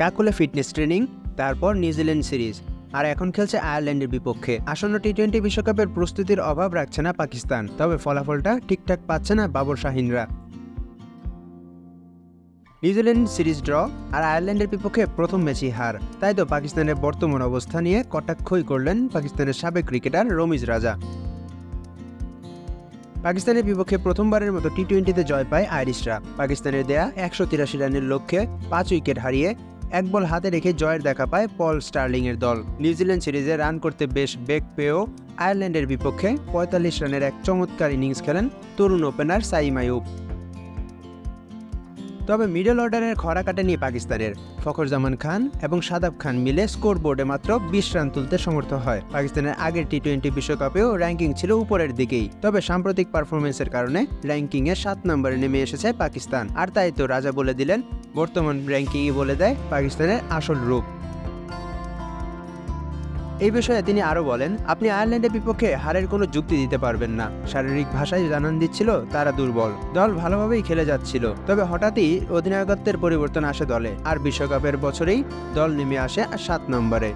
কাকুলে fitness training, তারপর New Zealand series, আর এখন খেলছে আয়ারল্যান্ডের বিপক্ষে। আসন্ন টি টোয়েন্টি বিশ্বকাপের প্রস্তুতির অভাব রাখছে না পাকিস্তান, তবে ফলাফলটা ঠিকঠাক পাচ্ছে না বাবর শাহিনরা। নিউজিল্যান্ড সিরিজ ড্র, আর আয়ারল্যান্ডের বিপক্ষে প্রথম ম্যাচই হার। তাই তো পাকিস্তানের বর্তমান অবস্থা নিয়ে কটাক্ষই করলেন পাকিস্তানের সাবেক ক্রিকেটার রমিজ রাজা। পাকিস্তানের বিপক্ষে প্রথমবারের মতো টি টোয়েন্টিতে জয় পায় আইরিশরা। পাকিস্তানের দেয়া একশো তিরাশি রানের লক্ষ্যে পাঁচ উইকেট হারিয়ে এক বল হাতে রেখে জয়ের দেখা পায় পল স্টার্লিংয়ের দল। নিউজিল্যান্ড সিরিজে রান করতে বেশ বেগ পেয়েও আয়ারল্যান্ডের বিপক্ষে পঁয়তাল্লিশ রানের এক চমৎকার ইনিংস খেলেন তরুণ ওপেনার সাইম আয়ুব তবে মিডল অর্ডারের খরা কাটেনি পাকিস্তানের। ফখর জামান খান এবং সাদাব খান মিলে স্কোর বোর্ডে মাত্র বিশ রান তুলতে সমর্থ হয়। পাকিস্তানের আগের টি টোয়েন্টি বিশ্বকাপেও র্যাঙ্কিং ছিল উপরের দিকেই। তবে সাম্প্রতিক পারফরমেন্সের কারণে র্যাঙ্কিংয়ে সাত নম্বরে নেমে এসেছে পাকিস্তান। আর তাই তো রাজা বলে দিলেন, বর্তমান র্যাঙ্কিংই বলে দেয় পাকিস্তানের আসল রূপ। এই বিষয়ে তিনি আরও বলেন, আপনি আয়ারল্যান্ডের বিপক্ষে হারের কোনো যুক্তি দিতে পারবেন না। শারীরিক ভাষায় জানান দিচ্ছিল, তারা দুর্বল। দল ভালোভাবেই খেলে যাচ্ছিল। তবে হঠাৎই অধিনায়কত্বের পরিবর্তন আসে দলে। আর বিশ্বকাপের বছরেই দল নেমে আসে সাত নম্বরে।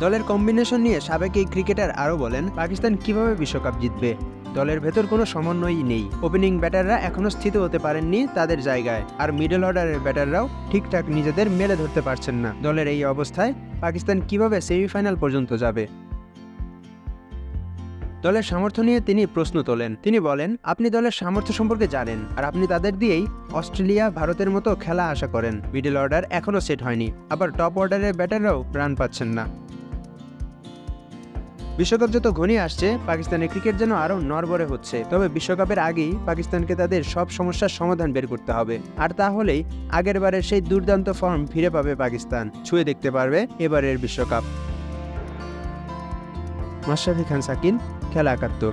দলের কম্বিনেশন নিয়ে সাবেক এই ক্রিকেটার আরও বলেন, পাকিস্তান কীভাবে বিশ্বকাপ জিতবে? দলের ভেতর কোনো সমন্বয়ই নেই। ওপেনিং ব্যাটাররা এখনও স্থিত হতে পারেননি তাদের জায়গায়। আর মিডল অর্ডারের ব্যাটাররাও ঠিকঠাক নিজেদের মেলে ধরতে পারছেন না। দলের এই অবস্থায় পাকিস্তান কীভাবে সেমিফাইনাল পর্যন্ত যাবে? দলের সামর্থ্য নিয়ে তিনি প্রশ্ন তোলেন। তিনি বলেন, আপনি দলের সামর্থ্য সম্পর্কে জানেন, আর আপনি তাদের দিয়েই অস্ট্রেলিয়া, ভারতের মতো খেলা আশা করেন। মিডল অর্ডার এখনও সেট হয়নি। আবার টপ অর্ডারের ব্যাটাররাও রান পাচ্ছেন না। বিশ্বকাপ যত ঘনিয়ে আসছে, পাকিস্তানের ক্রিকেট যেন আরও নরবরে হচ্ছে। তবে বিশ্বকাপের আগেই পাকিস্তানকে তাদের সব সমস্যার সমাধান বের করতে হবে। আর তাহলেই আগের বারের সেই দুর্দান্ত ফর্ম ফিরে পাবে পাকিস্তান। ছুঁয়ে দেখতে পারবে এবারের বিশ্বকাপ। মাশরাফি খান, সাকিন, খেলা একাত্তর।